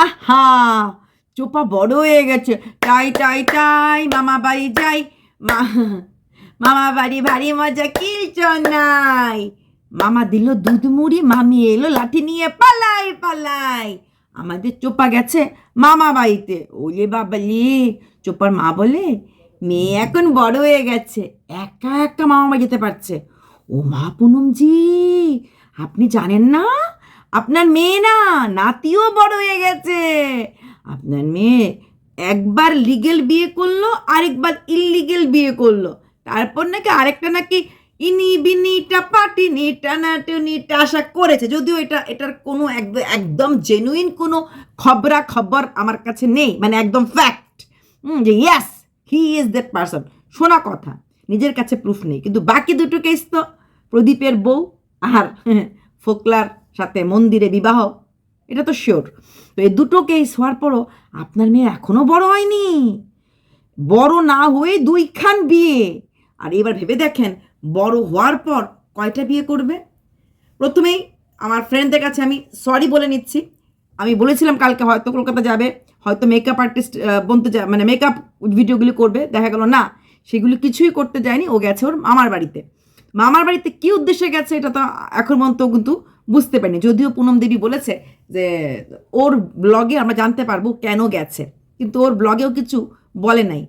আহা, চোপা বড় হয়ে গেছে। টাই টাই টাই, মামা বাড়ি যাই। মা, মামা বাড়ি ভারী মজা কি নাই। মামা দিল দুধ মুড়ি, মামি এলো লাঠি নিয়ে পালাই পালাই। আমাদের চোপা গেছে মামা বাড়িতে। ওলে বাবালি, চোপার মা বলে, মেয়ে এখন বড় হয়ে গেছে, একা একা মামা বাড়ি যেতে পারছে। ও মা পুনমজি, আপনি জানেন না? আপনার মেয়ে না, নাতিও বড় হয়ে গেছে। আপনার মেয়ে একবার লিগেল বিয়ে করল, আরেকবার ইললিগেল বিয়ে করল। তারপর নাকি আরেকটা নাকি ইনি বিনি টাপাটিনি টানাটুনি আশা করেছে। যদিও এটা, এটার কোনো একদম একদম জেনুইন কোনো খবরা খবর আমার কাছে নেই মানে একদম ফ্যাক্ট যে yes he is that person শোনা কথা, নিজের কাছে প্রুফ নেই। কিন্তু বাকি দুটো কেস তো প্রদীপের বউ আর ফোকলার সাথে মন্দিরে বিবাহ, এটা তো শিওর তো এই দুটো কেস হওয়ার পরও আপনার মেয়ে এখনও বড় হয়নি। বড় না হয়ে দুইখান বিয়ে। আর এবার ভেবে দেখেন, বড় হওয়ার পর কয়টা বিয়ে করবে? প্রথমেই আমার ফ্রেন্ডদের কাছে আমি সরি বলে নিচ্ছি। আমি বলেছিলাম কালকে হয়তো কলকাতা যাবে, হয়তো মেকআপ আর্টিস্ট বলতে যা মানে মেকআপ ভিডিওগুলি করবে। দেখা গেল না, সেগুলি কিছুই করতে যায়নি, ও গেছে ওর মামার বাড়িতে। মামার বাড়িতে কী উদ্দেশ্যে গেছে, এটা তো এখন পর্যন্ত কিন্তু বুঝতে পারিনি। যদিও পুনম দেবী বলেছে যে, ওর ব্লগে আমরা জানতে পারব কেন গেছে। কিন্তু ওর ব্লগেও কিছু বলে নাই।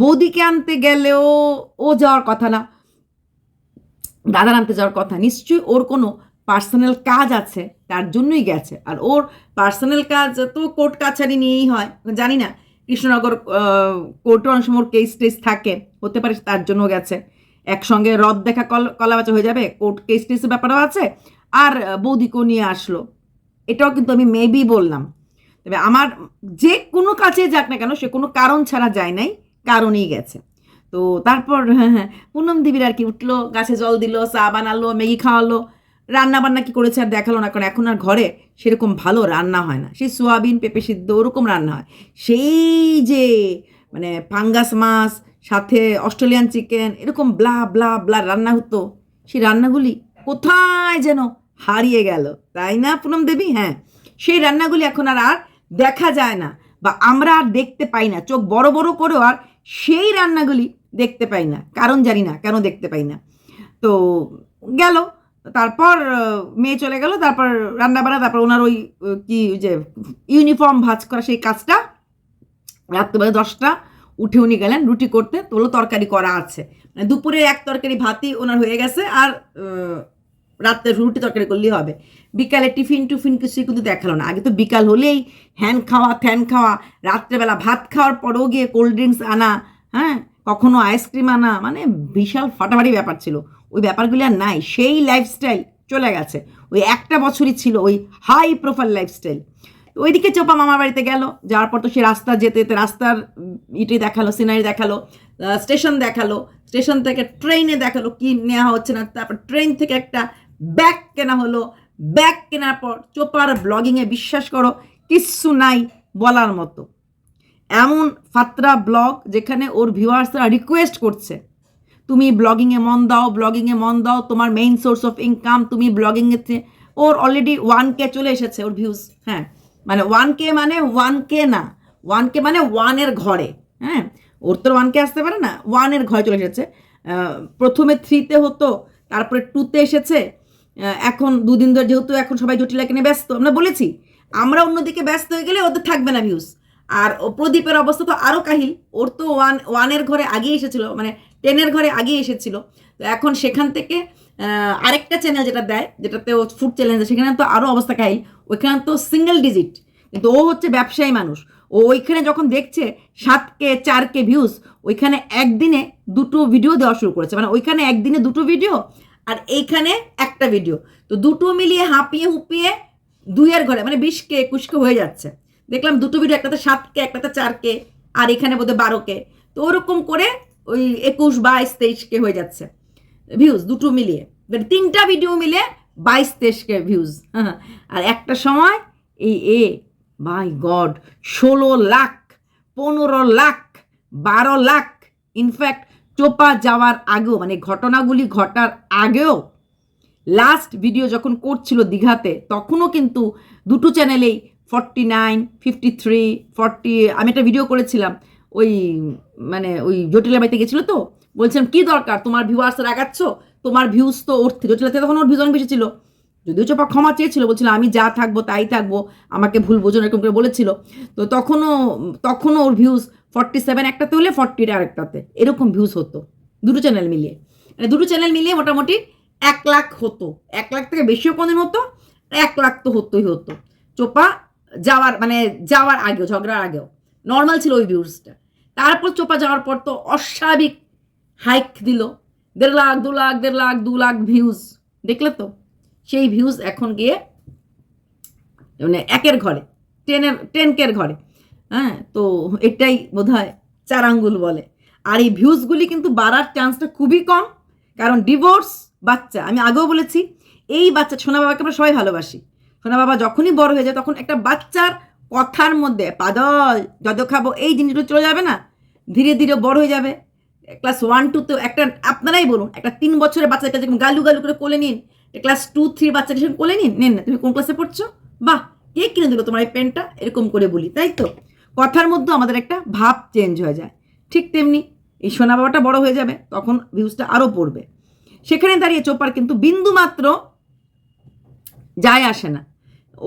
বৌদিকে আনতে গেলেও ও যাওয়ার কথা না। দাদার আনতে যাওয়ার কথা। নিশ্চয়ই ওর কোনো পার্সোনাল কাজ আছে, তার জন্যই গেছে। আর ওর পার্সোনাল কাজ তো কোর্ট কাছারি নিয়েই হয়। জানি না, কৃষ্ণনগর কোর্টে অনেক সময় কেস টেস থাকে। হতে পারে তার জন্য গেছে। একসঙ্গে রদ দেখা কল কলাবাচা হয়ে যাবে। কোর্ট কেস টেসের ব্যাপারও আছে। আর বৌদিকেও নিয়ে আসলো। এটাও কিন্তু আমি মেবি বললাম। তবে আমার যে কোনো কাজে যাক না কেন, সে কোনো কারণ ছাড়া যায় নাই, কারণেই গেছে। তো তারপর হ্যাঁ হ্যাঁ পুনম দেবীর আর কি উঠল, গাছে জল দিল, চা বানালো, ম্যাগি খাওয়ালো রান্না বান্না কি করেছে আর দেখাল না, কারণ এখন আর ঘরে সেরকম ভালো রান্না হয় না। সেই সোয়াবিন, পেঁপে সিদ্ধ, ওরকম রান্না হয়। সেই যে মানে ফাঙ্গাস মাছ, সাথে অস্ট্রেলিয়ান চিকেন, এরকম ব্লা ব্লা ব্লা রান্না হতো। সেই রান্নাগুলি কোথায় যেন হারিয়ে গেল, তাই না পুনম দেবী? হ্যাঁ সেই রান্নাগুলি এখন আর আর দেখা যায় না বা আমরা আর দেখতে পাই না, চোখ বড় বড় করেও আর সেই রান্নাগুলি দেখতে পাই না, কারণ জানি না, কেন দেখতে পাই না। তো গেল, তারপর মেয়ে চলে গেল, তারপর রান্না বান্না তারপর ওনার ওই কি যে ইউনিফর্ম ভাজ করা সেই কাজটা, রাত্রিবেলা দশটা, উঠে উনি গেলেন, রুটি করতে তোলো তরকারি করা আছে। মানে দুপুরে এক তরকারি ভাতই ওনার হয়ে গেছে, আর রাত্রে রুটি তরকারি করলেই হবে। বিকালে টিফিন টুফিন কিছুই কিন্তু দেখাল না। আগে তো বিকাল হলেই হ্যান খাওয়া, ফ্যান খাওয়া, রাত্রেবেলা ভাত খাওয়ার পরেও গিয়ে কোল্ড ড্রিঙ্কস আনা হ্যাঁ কখনো আইসক্রিম আনা মানে বিশাল ফাটাফাটি ব্যাপার ছিল। ওই ব্যাপারগুলি আর নাই, সেই লাইফস্টাইল চলে গেছে। ওই একটা বছরই ছিল ওই হাই প্রোফাইল লাইফস্টাইল ওইদিকে চোপা মামার বাড়িতে গেল, যাওয়ার পর তো সে রাস্তা যেতে যেতে রাস্তার ইটি দেখাল সিনারি দেখাল স্টেশন দেখাল স্টেশন থেকে ট্রেনে দেখাল, কি নেওয়া হচ্ছে না, তারপর ট্রেন থেকে একটা ব্যাগ কেনা হলো। ব্যাগ কেনার পর চোপার ব্লগিংয়ে বিশ্বাস করো, কিচ্ছু নাই বলার মতো। এমন ফাত্রা ব্লগ যেখানে ওর ভিউয়ার্সরা রিকোয়েস্ট করছে, তুমি ব্লগিংয়ে মন দাও, ব্লগিংয়ে মন দাও, তোমার মেইন সোর্স অফ ইনকাম তুমি ব্লগিংয়েতে ওর অলরেডি ওয়ান কে চলে এসেছে ওর ভিউজ হ্যাঁ। মানে ওয়ান কে মানে ওয়ান কে না ওয়ান কে মানে ওয়ানের ঘরে হ্যাঁ। ওর তো ওয়ান কে আসতে পারে না ওয়ানের ঘরে চলে এসেছে। প্রথমে থ্রিতে হতো, তারপরে টুতে এসেছে এখন দুদিন ধরে যেহেতু এখন সবাই জটিলাকে নিয়ে ব্যস্ত, আমরা বলেছি, আমরা অন্যদিকে ব্যস্ত হয়ে গেলে ওদের থাকবে না ভিউজ আর প্রদীপের অবস্থা তো আরও কাহিল, ওর তো ওয়ান ওয়ানের ঘরে আগেই এসেছিল মানে টেনের ঘরে আগেই এসেছিল। তো এখন সেখান থেকে আরেকটা চ্যানেল যেটা দেয়, যেটাতে ও ফুড চ্যালেঞ্জ সেখানে তো আরও অবস্থা কাহিল, ওইখানে তো সিঙ্গেল ডিজিট কিন্তু ও হচ্ছে ব্যবসায়ী মানুষ। ও ওইখানে যখন দেখছে সাত কে চার কে ভিউজ ওইখানে একদিনে দুটো ভিডিও দেওয়া শুরু করেছে। মানে ওইখানে একদিনে দুটো ভিডিও আর এইখানে একটা ভিডিও তো দুটো মিলিয়ে হাঁপিয়ে হুপিয়ে দুইয়ের ঘরে মানে বিশ কে একুশ কে হয়ে যাচ্ছে। দেখলাম দুটো ভিডিও একটাতে সাত কে একটাতে চার কে আর এখানে বোধহয় বারো কে তো ওরকম করে ওই একুশ, বাইশ তেইশ কে হয়ে যাচ্ছে ভিউজ দুটো মিলিয়ে। তিনটা ভিডিও মিলে বাইশ তেইশ কে ভিউজ আর একটা সময় এই এ বাই গড ষোলো লাখ, পনেরো লাখ, বারো লাখ। ইনফ্যাক্ট চোপা যাওয়ার আগেও মানে ঘটনাগুলি ঘটার আগেও লাস্ট ভিডিও যখন করছিল দীঘাতে, তখনও কিন্তু দুটো চ্যানেলেই forty nine fifty three forty আমি একটা ভিডিও করেছিলাম, ওই মানে ওই জটিলা বাড়িতে গেছিল তো, বলছিলাম, কী দরকার? তোমার ভিউয়ার্স রাগাচ্ছ? তোমার ভিউজ তো ওর জটিলাতে তখন ওর ভিউজ অনেক বেশি ছিল। যদিও চোপা ক্ষমা চেয়েছিল, বলছিল, আমি যা থাকব তাই থাকব, আমাকে ভুল বোঝো এরকম করে বলেছিল। তো তখনও তখনও ওর ভিউজ ফর্টি সেভেন একটাতে হলে ফর্টিটা আরেকটাতে। এরকম ভিউজ হতো। দুটো চ্যানেল মিলিয়ে। মানে দুটো চ্যানেল মিলিয়ে মোটামুটি এক লাখ হতো। এক লাখ থেকে বেশিও কোনদিন হতো, এক লাখ তো হতোই হতো। চোপা যাওয়ার মানে যাওয়ার আগেও, ঝগড়ার আগেও। নর্মাল ছিল ওই ভিউজটা তারপর চোপা যাওয়ার পর তো অস্বাভাবিক হাইক দিল। দেড় লাখ, দু লাখ, দেড় লাখ, দু লাখ ভিউজ দেখলে তো? সেই ভিউজ এখন গিয়ে মানে একের ঘরে টেনের টেনকের ঘরে। হ্যাঁ তো এটাই বোধ হয় চার আঙ্গুল বলে। আর এই ভিউজগুলি কিন্তু বাড়ার চান্সটা খুবই কম, কারণ ডিভোর্স বাচ্চা, আমি আগেও বলেছি, এই বাচ্চা, সোনা বাবাকে আমরা সবাই ভালোবাসি। সোনা বাবা যখনই বড় হয়ে যায়, তখন একটা বাচ্চার কথার মধ্যে পাদল যত খাব, এই জিনিসগুলো চলে যাবে না? ধীরে ধীরে বড় হয়ে যাবে। ক্লাস ওয়ান টুতে একটা, আপনারাই বলুন, একটা তিন বছরের বাচ্চার কাছে গালু গালু করে কোলে নিন ক্লাস টু থ্রি বাচ্চাদের সঙ্গে কোলে নিন, নেন না, তুমি কোন ক্লাসে পড়ছো? বাহ, কে কিনে দিল তোমার এই পেনটা এরকম করে বলি, তাই তো? কথার মধ্যে আমাদের একটা ভাব চেঞ্জ হয়ে যায়। ঠিক তেমনি এই সোনা বাবাটা বড় হয়ে যাবে, তখন ভিউজটা আরও পড়বে। সেখানে দাঁড়িয়ে চোপার কিন্তু বিন্দু মাত্র যায় আসে না।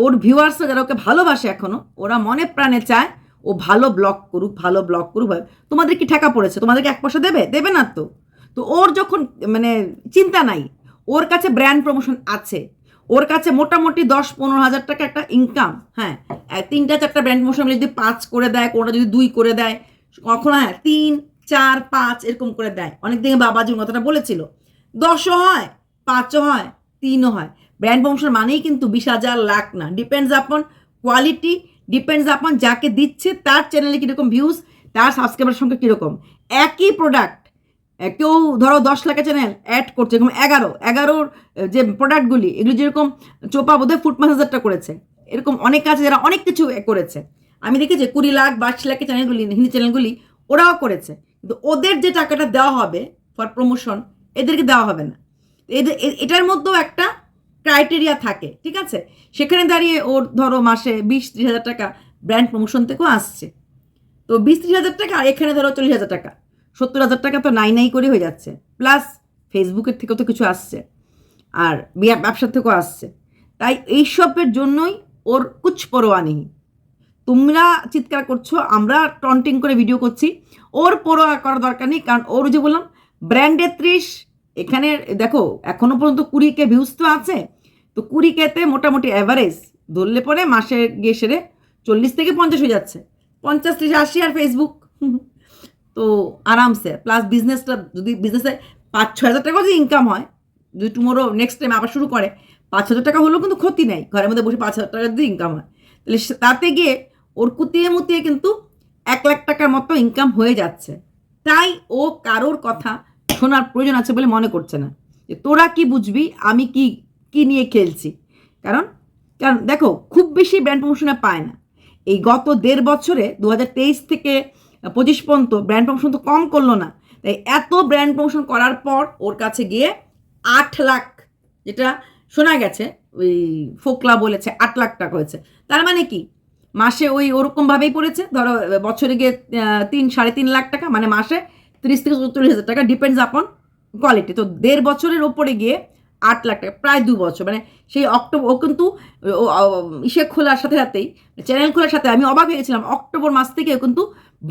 ওর ভিউয়ার্সরা যারা ওকে ভালোবাসে এখনও ওরা মনে প্রাণে চায়, ও ভালো ব্লগ করুক, ভালো ব্লগ করুক তোমাদের কি ঠেকা পড়েছে? তোমাদেরকে এক পয়সা দেবে? দেবে না তো। তো ওর যখন মানে চিন্তা নাই, ওর কাছে ব্র্যান্ড প্রমোশন আছে ওর কাছে মোটামুটি দশ পনেরো হাজার টাকা একটা ইনকাম হ্যাঁ তিনটা চারটা ব্র্যান্ড প্রমোশন যদি পাঁচ করে দেয়, কোনোটা যদি দুই করে দেয়, কখনো হ্যাঁ তিন, চার, পাঁচ এরকম করে দেয়। অনেক দিন বাবাজি কথাটা বলেছিল। দশও হয়, পাঁচও হয়, তিনও হয়। ব্র্যান্ড প্রমোশন মানেই কিন্তু বিশ হাজার, লাখ না। Depends upon quality depends upon যাকে দিচ্ছে, তার চ্যানেলে কীরকম ভিউজ তার সাবস্ক্রাইবার সংখ্যা কীরকম। একই প্রোডাক্ট কেউ ধরো দশ লাখের চ্যানেল অ্যাড করছে, এরকম এগারো, এগারোর যে প্রোডাক্টগুলি এগুলি যেরকম চোপা বোধহয় ফুট হাজারটা করেছে, এরকম অনেক আছে যারা অনেক কিছু করেছে। আমি দেখেছি কুড়ি লাখ, বাইশ লাখের চ্যানেলগুলি হিন্দি চ্যানেলগুলি ওরাও করেছে। কিন্তু ওদের যে টাকাটা দেওয়া হবে ফর প্রমোশন এদেরকে দেওয়া হবে না। এদের এটার মধ্যেও একটা ক্রাইটেরিয়া থাকে, ঠিক আছে? সেখানে দাঁড়িয়ে ওর ধরো মাসে বিশ, ত্রিশ হাজার টাকা ব্র্যান্ড প্রমোশন থেকেও আসছে। তো বিশ, ত্রিশ হাজার টাকা, আর এখানে ধরো চল্লিশ হাজার টাকা। সত্তর হাজার টাকা তো নাই নাই করে হয়ে যাচ্ছে। প্লাস ফেসবুকের থেকেও তো কিছু আসছে। আর বিয়া- ব্যবসার থেকেও আসছে। তাই এইসবের জন্যই ওর কুছ পরোয়া নেই। তোমরা চিৎকার করছ, আমরা টন্টিং করে ভিডিও করছি। ওর পরোয়া করার দরকার নেই, কারণ ওর যে বললাম ব্র্যান্ডের ত্রিশ, এখানে দেখো, এখনও পর্যন্ত কুড়ি কে ভিউজ তো আছে। তো কুড়ি কেতে মোটামুটি অ্যাভারেজ ধরলে পরে মাসে গিয়ে সেরে চল্লিশ থেকে পঞ্চাশ হয়ে যাচ্ছে। পঞ্চাশ থেকে আশি আর ফেসবুক তো আরামসে প্লাস বিজনেসটা যদি বিজনেসে পাঁচ ছ হাজার টাকা যদি ইনকাম হয়, যদি টুমোরো নেক্সট টাইম আবার শুরু করে পাঁচ হাজার টাকা হলেও কিন্তু ক্ষতি নেই, ঘরের মধ্যে বসে পাঁচ হাজার টাকা যদি ইনকাম হয়। তাহলে তাতে গিয়ে ওর কুতিয়ে মুতিয়ে কিন্তু এক লাখ টাকার মতো ইনকাম হয়ে যাচ্ছে। তাই ও কারোর কথা শোনার প্রয়োজন আছে বলে মনে করছে না। যে তোরা কি বুঝবি, আমি কি কি নিয়ে খেলছি? কারণ কারণ দেখো, খুব বেশি ব্র্যান্ড প্রমোশনে পায় না। এই গত দেড় বছরে, দু হাজার তেইশ থেকে পঁচিশ পর্যন্ত ব্র্যান্ড প্রমোশন তো কম করল না। তাই এত ব্র্যান্ড প্রমোশন করার পর ওর কাছে গিয়ে আট লাখ যেটা শোনা গেছে, ওই ফোকলা বলেছে, আট লাখ টাকা হয়েছে। তার মানে কি? মাসে ওই ওরকমভাবেই পড়েছে। ধরো বছরে গিয়ে তিন, সাড়ে তিন লাখ টাকা মানে মাসে তিরিশ থেকে চল্লিশ হাজার টাকা ডিপেন্ডস আপন কোয়ালিটি তো দেড় বছরের ওপরে গিয়ে আট লাখ টাকা, প্রায় দু বছর। মানে সেই অক্টোবর, ও কিন্তু ইসে খোলার সাথে সাথেই চ্যানেল খোলার সাথে, আমি অবাক হয়ে গেছিলাম অক্টোবর মাস থেকে কিন্তু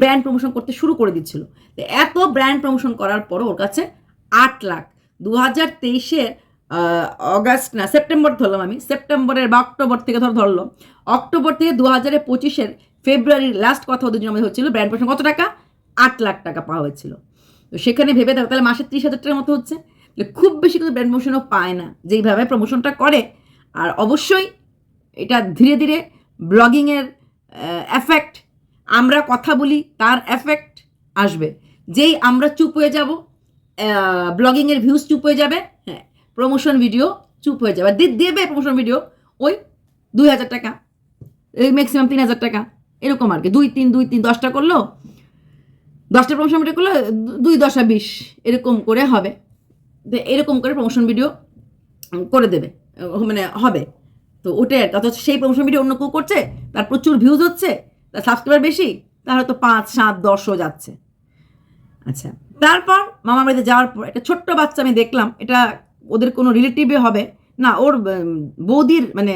ব্র্যান্ড প্রমোশন করতে শুরু করে দিচ্ছিল। তো এত ব্র্যান্ড প্রমোশন করার পরও ওর কাছে আট লাখ। দু হাজার তেইশের অগাস্ট, না, সেপ্টেম্বর ধরলাম আমি, সেপ্টেম্বরের বা অক্টোবর থেকে ধর, ধরলো। অক্টোবর থেকে দু হাজারের পঁচিশের ফেব্রুয়ারির লাস্ট কথা ওদের জন্য হচ্ছিল ব্র্যান্ড প্রমোশন কত টাকা? আট লাখ টাকা পাওয়া হয়েছিল। তো সেখানে ভেবে দেখো, তাহলে মাসে ত্রিশ হাজার টাকার মতো হচ্ছে। খুব বেশি কিন্তু ব্র্যান্ড প্রমোশনও পায় না যেইভাবে প্রমোশনটা করে। আর অবশ্যই এটা ধীরে ধীরে ব্লগিংয়ের এফেক্ট আমরা কথা বলি, তার এফেক্ট আসবে। যেই আমরা চুপ হয়ে যাব ব্লগিংয়ের ভিউজ চুপ হয়ে যাবে হ্যাঁ প্রমোশন ভিডিও চুপ হয়ে যাবে। দেবে প্রমোশন ভিডিও ওই দুই হাজার টাকা, এই ম্যাক্সিমাম তিন হাজার টাকা, এরকম আর কি। দুই তিন দুই তিন, দশটা করল, দশটা প্রমোশন ভিডিও করল, দুই দশা বিশ, এরকম করে হবে। এরকম করে প্রমোশন ভিডিও করে দেবে মানে হবে। তো ওটাই অথচ সেই প্রমোশন ভিডিও অন্য কেউ করছে, তার প্রচুর ভিউজ হচ্ছে, তার সাবস্ক্রাইবার বেশি তার হয়তো পাঁচ, সাত দশও যাচ্ছে। আচ্ছা তারপর মামার বাড়িতে যাওয়ার পর একটা ছোট্ট বাচ্চা আমি দেখলাম, এটা ওদের কোনো রিলেটিভে হবে। না, ওর বৌদির মানে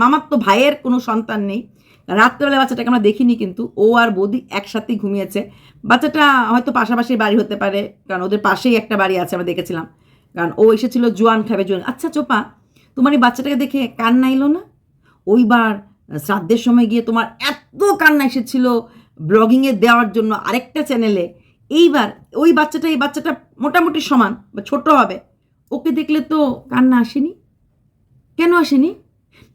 মামার তো ভাইয়ের কোনো সন্তান নেই। রাত্রেবেলা বাচ্চাটাকে আমরা দেখিনি কিন্তু, ও আর বৌদি একসাথেই ঘুমিয়েছে। বাচ্চাটা হয়তো পাশাপাশি বাড়ি হতে পারে, কারণ ওদের পাশেই একটা বাড়ি আছে আমরা দেখেছিলাম। কারণ ও এসেছিল জোয়ান খাবে জোয়ান। আচ্ছা চোপা, তোমার এই বাচ্চাটাকে দেখে কান্না এলো না? ওইবার শ্রাদ্ধের সময় গিয়ে তোমার এত কান্না এসেছিল ব্লগিংয়ে দেওয়ার জন্য আরেকটা চ্যানেলে। এইবার ওই বাচ্চাটা, এই বাচ্চাটা মোটামুটি সমান বা ছোট হবে। ওকে দেখলে তো কান্না আসেনি? কেন আসেনি?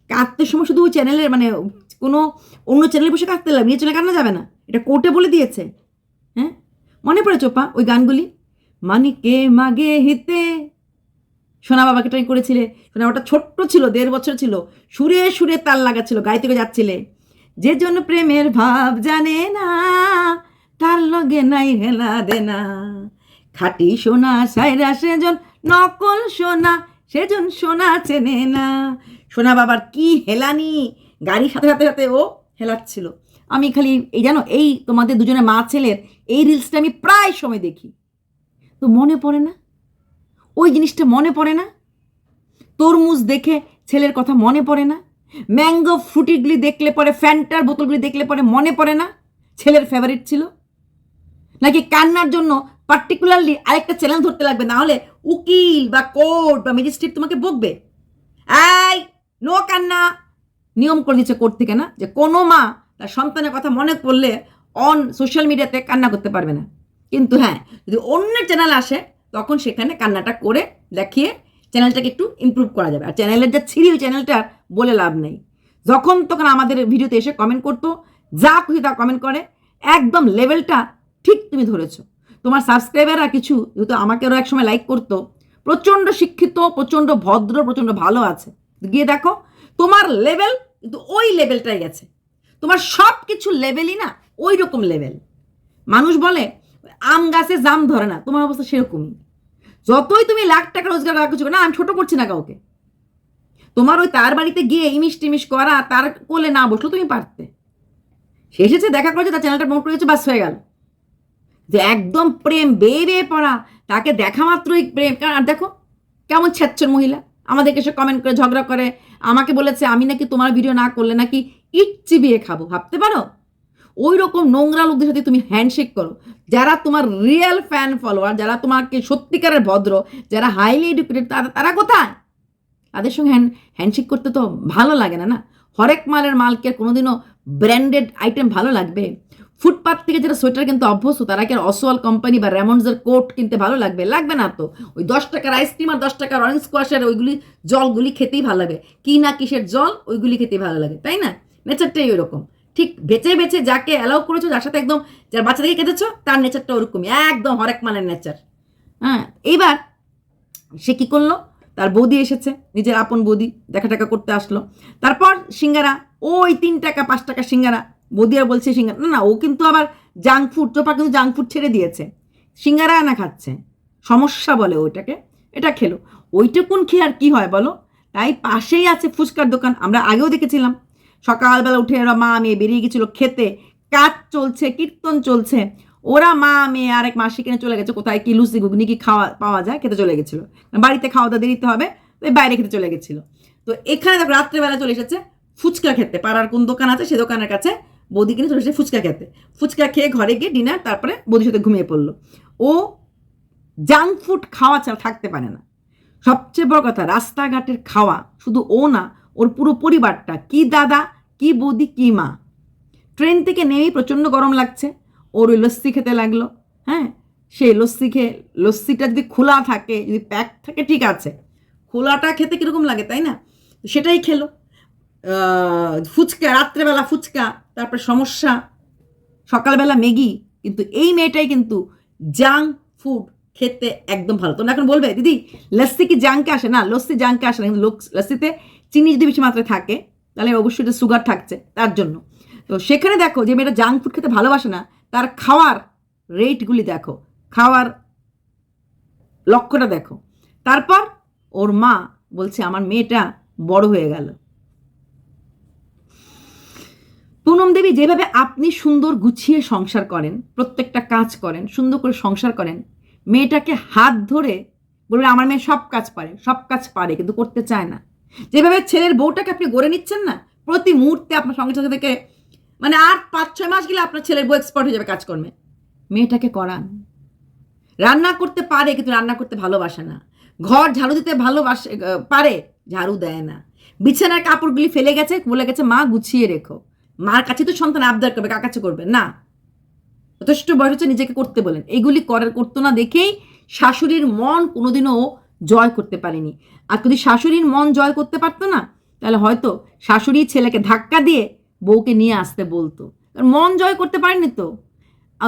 কাঁদতে সময় শুধু ওই চ্যানেলের মানে কোনো অন্য চ্যানেলে বসে কাঁদতে লাগবে নিয়ে চলে কান্না যাবে না? এটা কোর্টে বলে দিয়েছে। হ্যাঁ? মনে পড়ে চোপা ওই গানগুলি? মানিকে মাগে হিতে। সোনা বাবাকে ট্রাই করেছিলে। সোনা ওটা ছোট্ট ছিল, দেড় বছর ছিল। সুরে সুরে তাল লাগাচ্ছিল গাড়ি থেকে যাচ্ছিলে। যে জন্য প্রেমের ভাব জানে না, তার লগে নাই হেলা দেনা খাটি সোনা, সাইরা সেজন, নকল সোনা। সেজন সোনা চেনে না। সোনা বাবার কি হেলানি? গাড়ি সাথে সাথে সাথে ও হেলাচ্ছিল। আমি খালি এই জানো, এই তোমাদের দুজনের মা ছেলের এই রিলসটা আমি প্রায় সময় দেখি। তো মনে পড়ে না? ওই জিনিসটা মনে পড়ে না? তরমুজ দেখে ছেলের কথা মনে পড়ে না? ম্যাঙ্গো ফ্রুটিগুলি দেখলে পরে, ফ্যান্টার বোতলগুলি দেখলে পরে মনে পড়ে না? ছেলের ফেভারিট ছিল? নাকি কান্নার জন্য পার্টিকুলারলি আরেকটা চ্যানেল ধরতে লাগবে, না হলে উকিল বা কোর্ট বা ম্যাজিস্ট্রেট তোমাকে বকবে। এই, নো কান্না। নিয়ম করে দিচ্ছে কোর্ট থেকে না, যে কোনো মা তার সন্তানের কথা মনে করলে অন সোশ্যাল মিডিয়াতে কান্না করতে পারবে না। কিন্তু হ্যাঁ যদি অন্য চ্যানেল আসে, তখন সেখানে কান্নাটা করে দেখিয়ে চ্যানেলটাকে একটু ইমপ্রুভ করা যাবে। আর চ্যানেলের যা ছিরি ওই চ্যানেলটার বলে লাভ নেই। যখন তখন আমাদের ভিডিওতে এসে কমেন্ট করতো, যা খুশি তা কমেন্ট করে, একদম লেভেলটা ঠিক তুমি ধরেছো। তোমার সাবস্ক্রাইবাররা কিছু, যেহেতু আমাকে ওরা একসময় লাইক করতো, প্রচণ্ড শিক্ষিত, প্রচণ্ড ভদ্র, প্রচণ্ড ভালো আছে। গিয়ে দেখো, তোমার লেভেল কিন্তু ওই লেভেলটাই গেছে। তোমার সব কিছু লেভেলই না ওই রকম লেভেল মানুষ বলে, আম গাছে জাম ধরে না, তোমার অবস্থা সেরকমই। যতই তুমি লাখ টাকা রোজগার করা কিছু না, আমি ছোটো করছি না কাউকে। তোমার ওই তার বাড়িতে গিয়ে ইমিশ টিমিশ করা, তার কোলে না বসল তুমি পারতে। সে এসেছে দেখা করেছে, তার চ্যানেলটা প্রমোট করেছে বাস হয়ে গেল। একদম প্রেম বেয়ে বেয়ে পড়া, তাকে দেখা মাত্রই প্রেম। কারণ, আর দেখো, কেমন ছ্যাচ্ছর মহিলা। আমাদেরকে সে কমেন্ট করে, ঝগড়া করে। আমাকে বলেছে, আমি নাকি তোমার ভিডিও না করলে নাকি ইট চিবিয়ে খাব। ভাবতে পারো? ওই রকম নোংরা লোকদের সাথে তুমি হ্যান্ডশেক করো। যারা তোমার রিয়েল ফ্যান ফলোয়ার যারা তোমাকে সত্যিকারের ভদ্র, যারা হাইলি এডুকেটেড তারা তারা কোথায়? তাদের সঙ্গে হ্যান্ড হ্যান্ডশেক করতে তো ভালো লাগে না না? হরেক মালের মালকে কোনোদিনও ব্র্যান্ডেড আইটেম ভালো লাগবে। ফুটপাথ থেকে যারা সোয়েটার কিনতে অভ্যস্ত, তারা কি আর কোম্পানি বা র্যামন্ডসের কোট কিনতে ভালো লাগবে লাগবে না তো? ওই দশ টাকার আইসক্রিম আর দশ টাকার অরেঞ্জ স্কোয়াশের ওইগুলি জলগুলি খেতেই ভালো লাগে। কি না কিসের জল, ওইগুলি খেতেই ভালো লাগে, তাই না? নেচারটাই ওইরকম। ঠিক বেছে বেছে যাকে অ্যালাউ করেছ, যার সাথে একদম যার বাচ্চা থেকে কেটেছো, তার নেচারটা ওরকমই একদম হরেক মানের নেচার হ্যাঁ এইবার সে কি করল? তার বৌদি এসেছে, নিজের আপন বৌদি দেখা টাকা করতে আসলো। তারপর সিঙ্গারা, ওই তিন টাকা, পাঁচ টাকা সিঙ্গারা বৌদি আর বলছে সিঙ্গারা না না, ও কিন্তু আবার জাঙ্ক ফুড চোপা কিন্তু জাঙ্ক ফুড ছেড়ে দিয়েছে। সিঙ্গারা আনা খাচ্ছে। সমস্যা বলে ওইটাকে। এটা খেলো। ওইটুকুন খেয়ে আর কি হয় বলো? তাই পাশেই আছে ফুচকার দোকান। আমরা আগেও দেখেছিলাম। সকালবেলা উঠে ওরা মা মেয়ে বেরিয়ে গেছিল খেতে। কাজ চলছে, কীর্তন চলছে। ওরা মা মেয়ে আরেক মাসি কিনে চলে গেছে। কোথায় কি লুচি, ঘুগনি কি খাওয়া, পাওয়া যায় খেতে চলে গেছিল। বাড়িতে খাওয়া দাওয়া দেরিতে হবে বাইরে খেতে চলে গেছিল। তো এখানে দেখো রাত্রেবেলা চলে এসেছে ফুচকা খেতে। পাড়ার কোন দোকান আছে, সে দোকানের কাছে বৌদি কিনে চলে ফুচকা খেতে। ফুচকা খেয়ে ঘরে গিয়ে ডিনার তারপরে বৌদির সাথে ঘুমিয়ে পড়ল। ও জাঙ্ক ফুড খাওয়া ছাড়া থাকতে পারে না। সবচেয়ে বড় কথা, রাস্তাঘাটের খাওয়া শুধু ও না, ওর পুরো পরিবারটা, কি দাদা, কি বৌদি, কি মা। ট্রেন থেকে নেমেই প্রচণ্ড গরম লাগছে। ওর ওই লস্যি খেতে লাগল। হ্যাঁ সেই লস্যি খেয়ে, লস্যিটা যদি খোলা থাকে, যদি প্যাক থাকে, ঠিক আছে। খোলাটা খেতে কীরকম লাগে, তাই না? সেটাই খেলো। ফুচকা, রাত্রেবেলা ফুচকা, তারপর সমস্যা, সকালবেলা ম্যাগি, কিন্তু এই মেয়েটাই কিন্তু জাঙ্ক ফুড খেতে একদম ভালো। তোমরা এখন বলবে, দিদি, লস্যি কি জাঙ্কে আসে? না, লস্যি জাঙ্কে আসে না, কিন্তু লস্যিতে চিনি যদি বেশি মাত্রায় থাকে, তাহলে অবশ্যই এটা সুগার থাকছে তার জন্য। তো সেখানে দেখো যে মেয়েটা জাঙ্ক ফুড খেতে ভালোবাসে না, তার খাওয়ার রেটগুলি দেখো, খাওয়ার লক্ষ্যটা দেখো। তারপর ওর মা বলছে, আমার মেয়েটা বড় হয়ে গেল। পুনম দেবী যেভাবে আপনি সুন্দর গুছিয়ে সংসার করেন, প্রত্যেকটা কাজ করেন, সুন্দর করে সংসার করেন, মেয়েটাকে হাত ধরে বলবে, আমার মেয়ে সব কাজ পারে, সব কাজ পারে, কিন্তু করতে চায় না। যেভাবে ছেলের বউটাকে আপনি গড়ে নিচ্ছেন না, প্রতি মুহূর্তে আপনার সঙ্গে থেকে মানে আর পাঁচ, ছয় মাস গেলে আপনার ছেলের বউ এক্সপার্ট হয়ে যাবে কাজকর্মে মেয়েটাকে করান। রান্না করতে পারে, কিন্তু রান্না করতে ভালোবাসে না। ঘর ঝাড়ু দিতে ভালোবাসে, পারে, ঝাড়ু দেয় না। বিছানার কাপড়গুলি ফেলে গেছে, বলে গেছে, মা, গুছিয়ে রেখো। মার কাছে তো সন্তান আবদার করবে, কার কাছে করবে? না। যথেষ্ট বয়স হচ্ছে নিজেকে করতে বলেন। এগুলি করার করতো না দেখেই শাশুড়ির মন কোনোদিনও জয় করতে পারেনি। আর যদি শাশুড়ির মন জয় করতে পারতো না, তাহলে হয়তো শাশুড়ি ছেলেকে ধাক্কা দিয়ে বউকে নিয়ে আসতে বলতো। কারণ মন জয় করতে পারেনি তো।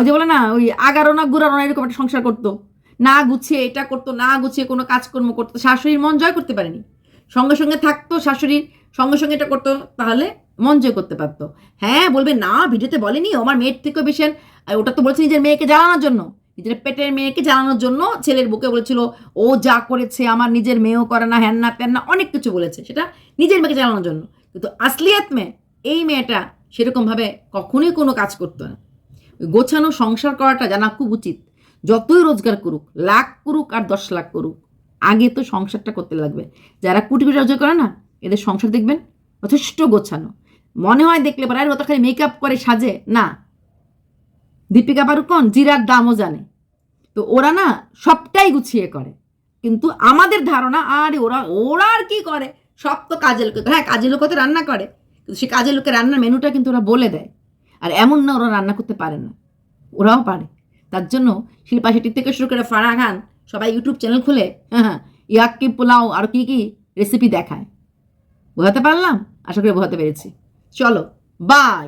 যে বলে না, ওই আগারো না গুড়ারো এরকম একটা সংসার করতো। না গুছিয়ে এটা করতো, না গুছিয়ে কোনো কাজকর্ম করতো শাশুড়ির মন জয় করতে পারেনি। সঙ্গে সঙ্গে থাকতো, শাশুড়ির সঙ্গে সঙ্গে এটা করতো, তাহলে মন করতে পারতো। হ্যাঁ বলবে, না, ভিডিওতে বলেনি আমার মেয়ের থেকেও বেশি ওটা তো বলছে নিজের মেয়েকে জ্বালানোর জন্য। নিজের পেটের মেয়েকে জ্বালানোর জন্য ছেলের বুকে বলেছিল, ও যা করেছে, আমার নিজের মেয়েও করে না, হ্যান না না, অনেক কিছু বলেছে, সেটা নিজের মেয়েকে জ্বালানোর জন্য। কিন্তু আসলিয়াত মেয়ে, এই মেয়েটা সেরকমভাবে কখনোই কোনো কাজ করতো না। গোছানো সংসার করাটা জানা খুব উচিত। যতই রোজগার করুক, লাখ করুক আর দশ লাখ করুক, আগে তো সংসারটা করতে লাগবে। যারা কোটি কোটি রোজগার করে না, এদের সংসার দেখবেন যথেষ্ট গোছানো। মনে হয় দেখলে পারে ও তো খালি মেকআপ করে সাজে। না। দীপিকা পাড়ুকন জিরার দামও জানে। তো ওরা না সবটাই গুছিয়ে করে। কিন্তু আমাদের ধারণা, আরে, ওরা ওরা আর কি করে? সব তো কাজের লোকে হ্যাঁ কাজের লোক তো রান্না করে। কিন্তু সে কাজের লোকের রান্নার মেনুটা কিন্তু ওরা বলে দেয়। আর এমন না ওরা রান্না করতে পারে না। ওরাও পারে। তার জন্য শিল্পা শেট্টি থেকে শুরু করে ফারা খান সবাই ইউটিউব চ্যানেল খুলে হ্যাঁ হ্যাঁ ইয়াক্কি পোলাও আর কি কি রেসিপি দেখায়। বোঝাতে পারলাম? আশা করি বোঝাতে পেরেছি। চলো বাই